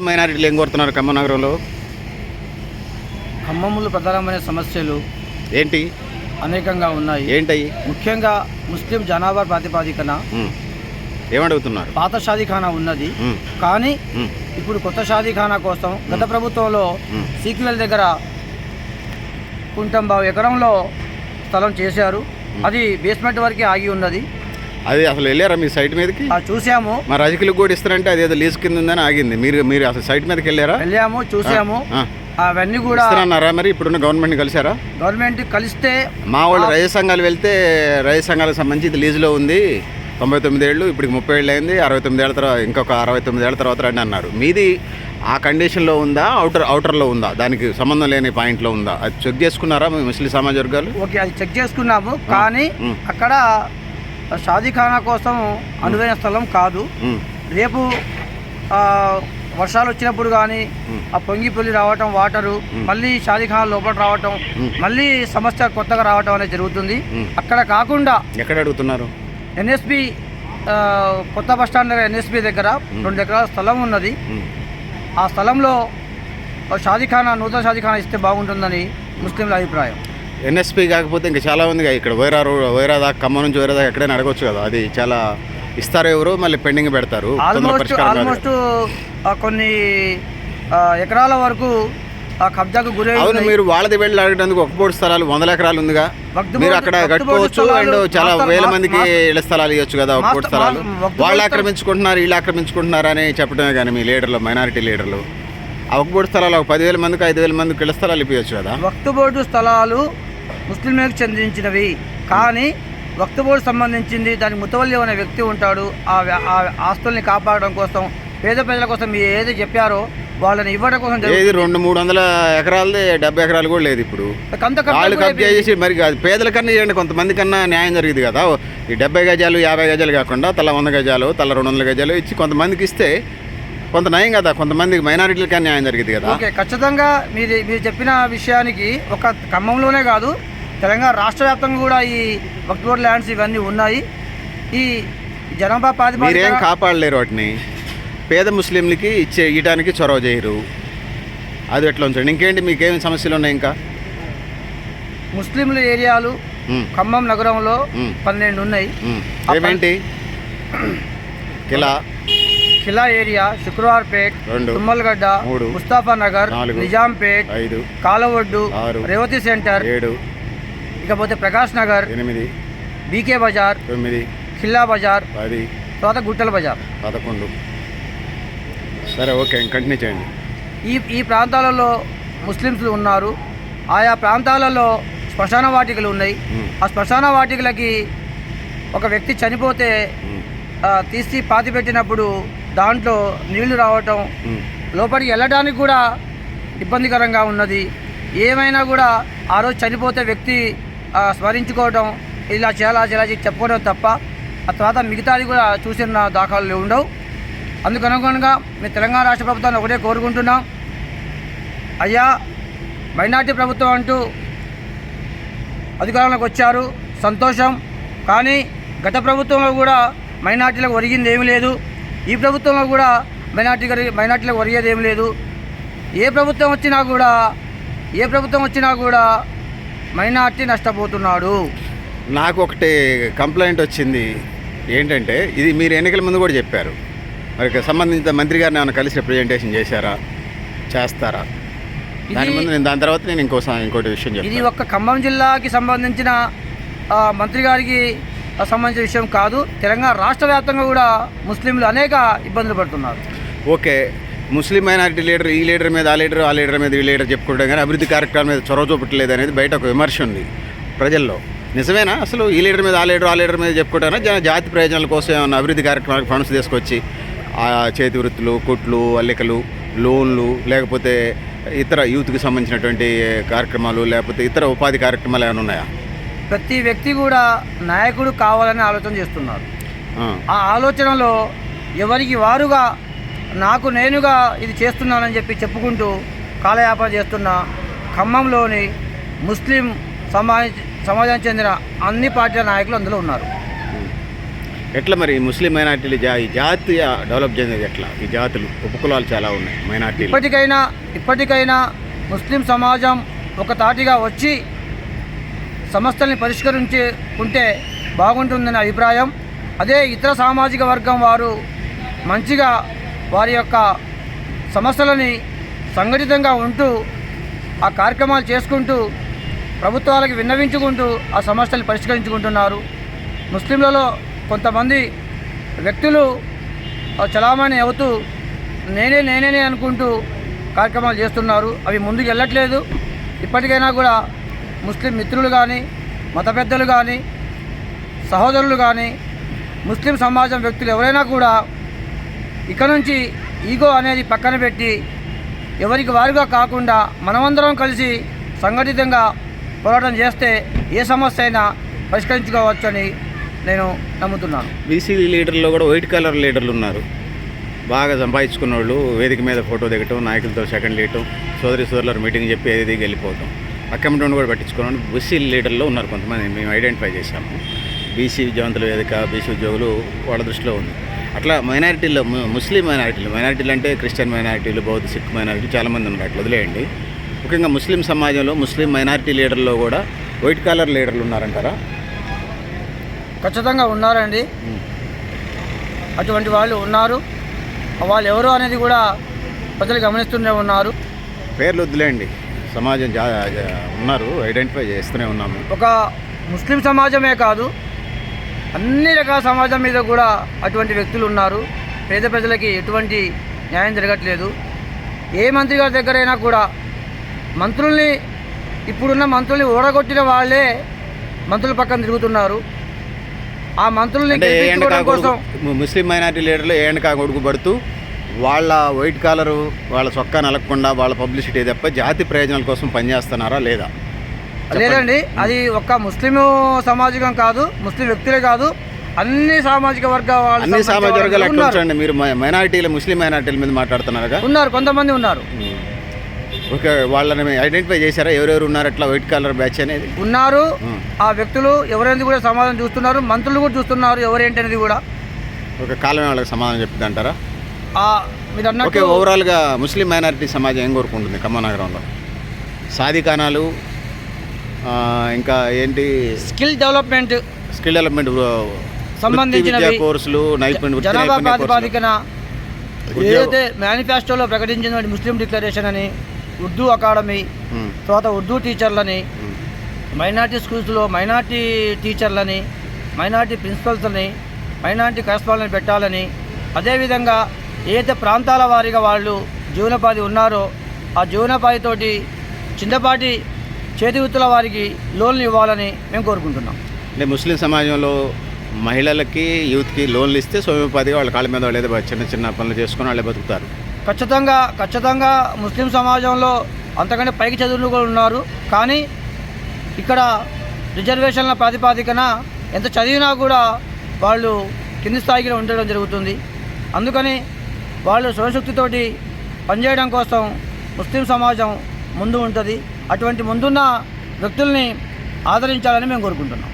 మైనారిటీలు ఏం కోరుతున్నారు ఖమ్మం నగరంలో? ఖమ్మంలో ప్రధానమైన సమస్యలు ఏంటి? అనేకంగా ఉన్నాయి. ఏంటయి ముఖ్యంగా ముస్లిం జనాభా ప్రాతిపాదికన. ఏమడుగుతున్నారు? పాత షాదీఖానా ఉన్నది. కానీ ఇప్పుడు కొత్త షాదీఖానా కోసం గత ప్రభుత్వంలో. సీక్వెల్ దగ్గర కుంటంబావు ఎకరంలో స్థలం చేశారు. అది బేస్మెంట్ వరకే ఆగి ఉన్నది. అది అసలు వెళ్ళారా మీ సైట్ మీదకి? చూసాము. మా రజకులకు కూడా ఇస్తారంటే అది ఏదో లీజ్ కింద ఉందని ఆగింది. మీరు మీరు అసలు సైట్ మీదకి వెళ్ళారా? వెళ్ళాము చూసాము. అవన్నీ కూడా ఇస్తారన్నారా మరి? ఇప్పుడున్న గవర్నమెంట్ కలిసారా గవర్నమెంట్ కలిస్తే మా వాళ్ళు రైతు సంఘాలు వెళ్తే రైతు సంఘాలకు సంబంధించి ఇది లీజులో ఉంది. తొంభై తొమ్మిది ఏళ్ళు ఇప్పుడు ముప్పై ఏళ్ళు అయింది. అరవై తొమ్మిది ఏళ్ళ తర్వాత ఇంకొక అరవై తొమ్మిది ఏళ్ళ తర్వాత రండి అన్నారు. మీది ఆ కండిషన్లో ఉందా? అవుటర్ అవుటర్లో ఉందా? దానికి సంబంధం లేని పాయింట్లో ఉందా? అది చెక్ చేసుకున్నారా ముస్లిం సమాజ వర్గాలు? ఓకే అది చెక్ చేసుకున్నాము. కానీ. అక్కడ షాదీఖానా కోసం అనువైన స్థలం కాదు. రేపు వర్షాలు వచ్చినప్పుడు కానీ. ఆ పొంగి పొల్లి రావటం వాటరు మళ్ళీ షాదీఖానా లోపల రావటం మళ్ళీ సమస్య కొత్తగా రావటం అనేది జరుగుతుంది. అక్కడ కాకుండా ఎక్కడ అడుగుతున్నారు? ఎన్ఎస్పి కొత్త బస్ స్టాండ్ దగ్గర ఎన్ఎస్పి దగ్గర రెండు ఎకరాల స్థలం ఉన్నది. ఆ స్థలంలో షాదీఖానా నూతన షాదీఖానా ఇస్తే బాగుంటుందని ముస్లింల అభిప్రాయం. ఎన్ఎస్పి కాకపోతే ఇంకా చాలా ఉంది ఇక్కడ వైరా రోడ్ వైరా దాకా ఖమ్మం నుంచి వైరా దాకా ఎక్కడైనా అడగొచ్చు కదా. అది చాలా ఇస్తారు ఎవరు మళ్ళీ పెండింగ్ పెడతారు. ఆల్మోస్ట్ కొన్ని ఎకరాల వరకు ఆ కబ్జాకు గురై అవును. మీరు వాళ్ళది వెళ్ళి అడగడానికి ఒక పోటీ స్థలాలు వందల ఎకరాలు ఉందిగా. మీరు బోర్డు- అక్కడ బోర్డు కట్టుకోవచ్చు అండ్ చాలా వేల మందికి ఇళ్ళ స్థలాలు ఇవ్వచ్చు కదా ఒక కోటి స్థలాలు. వాళ్ళు బోర్డు ఆక్రమించుకుంటున్నారు వీళ్ళు ఆక్రమించుకుంటున్నారు అని చెప్పడమే కానీ మీ లీడర్లు మైనారిటీ లీడర్లు. ఆ ఒక పోటీ స్థలాలు ఒక పదివేల మందికి ఐదు వేల మందికి ఇళ్ళ స్థలాలు ఇప్పించచ్చు కదా. వక్తు బోర్డు స్థలాలు ముస్లింలకు చెందించినవి. కానీ వక్తు బోర్డు సంబంధించింది దానికి ముతవల్లి అనే వ్యక్తి ఉంటాడు. ఆ ఆస్తుల్ని కాపాడడం కోసం పేద ప్రజల కోసం మీరు ఏది చెప్పారో వాళ్ళని ఇవ్వడం కోసం రెండు మూడు వందల ఎకరాలది డెబ్బై ఎకరాలు కూడా లేదు ఇప్పుడు. వాళ్ళు కబ్జా చేసి మరి పేదల కన్నా ఇవ్వండి కొంతమంది కన్నా న్యాయం జరిగింది కదా. ఈ డెబ్బై గజాలు యాభై గజాలు కాకుండా తల వంద గజాలు తల రెండు వందల గజాలు ఇచ్చి కొంతమందికి ఇస్తే కొంత నయం కదా కొంతమందికి మైనారిటీలకి న్యాయం జరిగింది కదా. ఓకే ఖచ్చితంగా మీరు మీరు చెప్పిన విషయానికి ఒక ఖమ్మంలోనే కాదు తెలంగాణ రాష్ట్ర వ్యాప్తంగా కూడా ఈ వక్త్ బోర్డ్ ల్యాండ్స్ ఇవన్నీ ఉన్నాయి. ఈ జనాభా మీరేం ప్రాతిపదికన కాపాడలేరు వాటిని? పేద ముస్లింలకి ఇచ్చే ఇయడానికి చొరవ చేయరు. అది ఎట్లా ఉంచండి? ఇంకేంటి మీకేమి సమస్యలు ఉన్నాయి ఇంకా? ముస్లింల ఏరియాలు ఖమ్మం నగరంలో పన్నెండు ఉన్నాయి. ఏమేంటి? కిలా. ఖిలా ఏరియా శుక్రవార్పేట్ రెండు తుమ్మలగడ్డ మూడు ముస్తాఫా నగర్ నిజాంపేట్ ఐదు కాలవడ్డు రేవతి సెంటర్ ఏడు ఇకపోతే ప్రకాష్ నగర్ ఎనిమిది బీకే బజార్ తొమ్మిది ఖిల్లా బజార్ పది తర్వాత గుట్టల బజార్. పదకొండు. సరే ఓకే కంటిన్యూ చేయండి. ఈ ఈ ప్రాంతాలలో ముస్లిమ్స్ ఉన్నారు. ఆయా ప్రాంతాలలో శ్మశాన వాటికలు ఉన్నాయి. ఆ శ్మశాన వాటికలకి ఒక వ్యక్తి చనిపోతే తీసి పాతి పెట్టినప్పుడు దాంట్లో నీళ్ళు రావటం. లోపలికి వెళ్ళడానికి కూడా ఇబ్బందికరంగా ఉన్నది. ఏమైనా కూడా ఆ రోజు చనిపోతే వ్యక్తి స్మరించుకోవడం ఇలా చేయాలా చేయాలా చెప్పుకోవడం తప్ప ఆ తర్వాత మిగతాది కూడా చూసిన దాఖలు ఉండవు. అందుకు అనుగుణంగా మేము తెలంగాణ రాష్ట్ర ప్రభుత్వాన్ని ఒకటే కోరుకుంటున్నాం. అయ్యా మైనార్టీ ప్రభుత్వం అంటూ అధికారంలోకి వచ్చారు. సంతోషం. కానీ గత ప్రభుత్వంలో కూడా మైనార్టీలకు ఒరిగింది ఏమీ లేదు. ఈ ప్రభుత్వంలో కూడా మైనార్టీ మైనార్టీలకు ఒరిగేది ఏమీ లేదు. ఏ ప్రభుత్వం వచ్చినా కూడా ఏ ప్రభుత్వం వచ్చినా కూడా మైనార్టీ నష్టపోతున్నాడు. నాకు ఒకటి కంప్లైంట్ వచ్చింది. ఏంటంటే ఇది మీరు ఎన్నికల ముందు కూడా చెప్పారు. మరి సంబంధించిన మంత్రి గారిని ఏమైనా కలిసి రిప్రజెంటేషన్ చేశారా? చేస్తారా? దాని ఇది- ముందు నేను దాని తర్వాత నేను ఇంకో ఇంకోటి విషయం ఇది చెప్తాను. ఒక్క ఖమ్మం జిల్లాకి సంబంధించిన మంత్రి గారికి సంబంధించిన విషయం కాదు. తెలంగాణ రాష్ట్ర వ్యాప్తంగా కూడా ముస్లింలు అనేక ఇబ్బందులు పడుతున్నారు. ఓకే. ముస్లిం మైనారిటీ లీడర్ ఈ లీడర్ మీద ఆ లీడర్ ఆ లీడర్ మీద ఈ లీడర్ చెప్పుకుంటాం కానీ అభివృద్ధి కార్యక్రమం మీద చొరవ చూపట్లేదు అనేది బయట ఒక విమర్శ ఉంది ప్రజల్లో. నిజమేనా? అసలు ఈ లీడర్ మీద ఆ లీడర్ ఆ లీడర్ మీద చెప్పుకుంటారా జన జాతి ప్రయోజనాల కోసం ఏమైనా అభివృద్ధి కార్యక్రమాలకు ఫండ్స్ తీసుకొచ్చి ఆ చేతి వృత్తులు కుట్లు అల్లికలు లోన్లు లేకపోతే ఇతర యూత్కి సంబంధించినటువంటి కార్యక్రమాలు లేకపోతే ఇతర ఉపాధి కార్యక్రమాలు ఏమైనా ఉన్నాయా? ప్రతి వ్యక్తి కూడా నాయకుడు కావాలని ఆలోచన చేస్తున్నారు. ఆ ఆలోచనలో ఎవరికి వారుగా నాకు నేనుగా ఇది చేస్తున్నానని చెప్పి చెప్పుకుంటూ కాలయాపన చేస్తున్న ఖమ్మంలోని ముస్లిం సమాజ సమాజానికి చెందిన అన్ని పార్టీల నాయకులు అందులో ఉన్నారు. ఎట్లా మరి ముస్లిం మైనార్టీలు జా ఈ జాతీయ డెవలప్ చెందేది ఎట్లా? ఈ జాతులు ఉపకులాలు చాలా ఉన్నాయి మైనార్టీలు. ఇప్పటికైనా ఇప్పటికైనా ముస్లిం సమాజం ఒక తాటిగా వచ్చి సమస్యల్ని పరిష్కరించుకుంటే బాగుంటుందని అభిప్రాయం. అదే ఇతర సామాజిక వర్గం వారు మంచిగా వారి యొక్క సమస్యలని సంఘటితంగా ఉంటూ ఆ కార్యక్రమాలు చేసుకుంటూ ప్రభుత్వాలకు విన్నవించుకుంటూ ఆ సమస్యలు పరిష్కరించుకుంటున్నారు. ముస్లింలలో కొంతమంది వ్యక్తులు చలామణి అవుతూ నేనే నేనేనే అనుకుంటూ కార్యక్రమాలు చేస్తున్నారు. అవి ముందుకు వెళ్ళట్లేదు. ఇప్పటికైనా కూడా ముస్లిం మిత్రులు కానీ మత పెద్దలు కానీ సహోదరులు కానీ ముస్లిం సమాజం వ్యక్తులు ఎవరైనా కూడా ఇక నుంచి ఈగో అనేది పక్కన పెట్టి ఎవరికి వారుగా కాకుండా మనమందరం కలిసి సంఘటితంగా పోరాటం చేస్తే ఏ సమస్య అయినా పరిష్కరించుకోవచ్చని నేను నమ్ముతున్నాను. బీసీ లీడర్లో కూడా వైట్ కలర్ లీడర్లు ఉన్నారు. బాగా సంపాదించుకున్న వాళ్ళు వేదిక మీద ఫోటో దిగటం నాయకులతో సెకండ్ లేయటం సోదరి సోదరుల మీటింగ్ చెప్పి ఏది దిగి వెళ్ళిపోవటం. అక్కమిటోని కూడా పట్టించుకున్నాను బీసీ లీడర్లో ఉన్నారు కొంతమంది. మేము ఐడెంటిఫై చేశాము. బీసీ విద్యావంతుల వేదిక బీసీ ఉద్యోగులు వాళ్ళ దృష్టిలో ఉంది. అట్లా మైనారిటీల్లో ము- ముస్లిం మైనారిటీలు మైనారిటీలు అంటే క్రిస్టియన్ మైనారిటీలు బౌద్ధ సిక్ మైనారిటీ చాలామంది ఉన్నారు అట్లా వదిలేయండి. ముఖ్యంగా ముస్లిం సమాజంలో ముస్లిం మైనారిటీ లీడర్లో కూడా వైట్ కాలర్ లీడర్లు ఉన్నారంటారా? ఖచ్చితంగా ఉన్నారండి. అటువంటి వాళ్ళు ఉన్నారు. వాళ్ళు ఎవరు అనేది కూడా ప్రజలు గమనిస్తూనే ఉన్నారు. పేర్లు వదిలేయండి. సమాజం ఉన్నారు ఐడెంటిఫై చేస్తూనే ఉన్నాము. ఒక ముస్లిం సమాజమే కాదు అన్ని రకాల సమాజం మీద కూడా అటువంటి వ్యక్తులు ఉన్నారు. పేద ప్రజలకి ఎటువంటి న్యాయం జరగట్లేదు. ఏ మంత్రి గారి దగ్గరైనా కూడా మంత్రుల్ని ఇప్పుడున్న మంత్రుల్ని ఓడగొట్టిన వాళ్ళే మంత్రుల పక్కన తిరుగుతున్నారు. ఆ మంత్రుల్ని కోసం ముస్లిం మైనారిటీ లీడర్లు ఏ ఎండ కాకొడుకు పడుతూ వాళ్ళ వైట్ కాలరు వాళ్ళ చొక్కా నలగకుండా వాళ్ళ పబ్లిసిటీ తప్ప జాతి ప్రయోజనాల కోసం పనిచేస్తున్నారా లేదా? లేదండి అది ఒక్క ముస్లిం సమాజం కాదు ముస్లిం వ్యక్తులే కాదు అన్ని సామాజిక వర్గాల వాళ్ళు అన్ని సామాజిక వర్గాలు. ఉంచండి మీరు మైనారిటీల ముస్లిం మైనారిటీల మీద మాట్లాడుతున్నారుగా ఉన్నారు కొంతమంది ఉన్నారు. ఓకే వాళ్ళని ఐడెంటిఫై చేశారా? ఎవరెవరు ఉన్నారు? అట్లా వైట్ కాలర్ బ్యాచ్ అనేది? ఉన్నారు. ఆ వ్యక్తులు ఎవరైనా కూడా సమాధానం చూస్తున్నారు మంత్రులు కూడా చూస్తున్నారు ఎవరేంటి అనేది కూడా. ఒక కాలమే వాళ్ళకి సమాధానం చెప్తుంది అంటారా? మీరు ఓకే అన్నట్టు ఓవరాల్గా ముస్లిం మైనారిటీ సమాజం ఏం కోరుకుంటుంది ఖమ్మం నగరంలో? సాధికానాలు ఇంకా ఏంటి స్కిల్ డెవలప్మెంట్ స్కిల్ డెవలప్మెంట్ సంబంధించినవి విద్యా కోర్సులు జనాభా. ప్రాతిపాదికన. ఏదైతే మేనిఫెస్టోలో ప్రకటించిన ముస్లిం డిక్లరేషన్ అని ఉర్దూ అకాడమీ తర్వాత ఉర్దూ టీచర్లని మైనార్టీ స్కూల్స్లో మైనార్టీ టీచర్లని మైనార్టీ ప్రిన్సిపల్స్ని మైనార్టీ కరస్పాండెంట్ పెట్టాలని అదేవిధంగా ఏదైతే ప్రాంతాల వారీగా వాళ్ళు జీవనోపాధి ఉన్నారో ఆ జీవనోపాధితోటి చిన్నపాటి చేతి వృత్తుల వారికి లోన్లు ఇవ్వాలని మేము కోరుకుంటున్నాం. అంటే ముస్లిం సమాజంలో మహిళలకి యూత్కి లోన్లు ఇస్తే స్వయంపాధిగా వాళ్ళ కాళ్ళ మీద వాళ్ళు ఏదో చిన్న చిన్న పనులు చేసుకుని వాళ్ళే బతుకుతారు. ఖచ్చితంగా ఖచ్చితంగా ముస్లిం సమాజంలో అంతకంటే పైకి చదువులు కూడా ఉన్నారు. కానీ ఇక్కడ రిజర్వేషన్ల ప్రాతిపాదికన ఎంత చదివినా కూడా వాళ్ళు కింది స్థాయికి ఉండడం జరుగుతుంది. అందుకని వాళ్ళు స్వశక్తితోటి పనిచేయడం కోసం ముస్లిం సమాజం ముందు ఉంటుంది. అటువంటి ముందున్న వ్యక్తుల్ని ఆదరించాలని మేము కోరుకుంటున్నాం.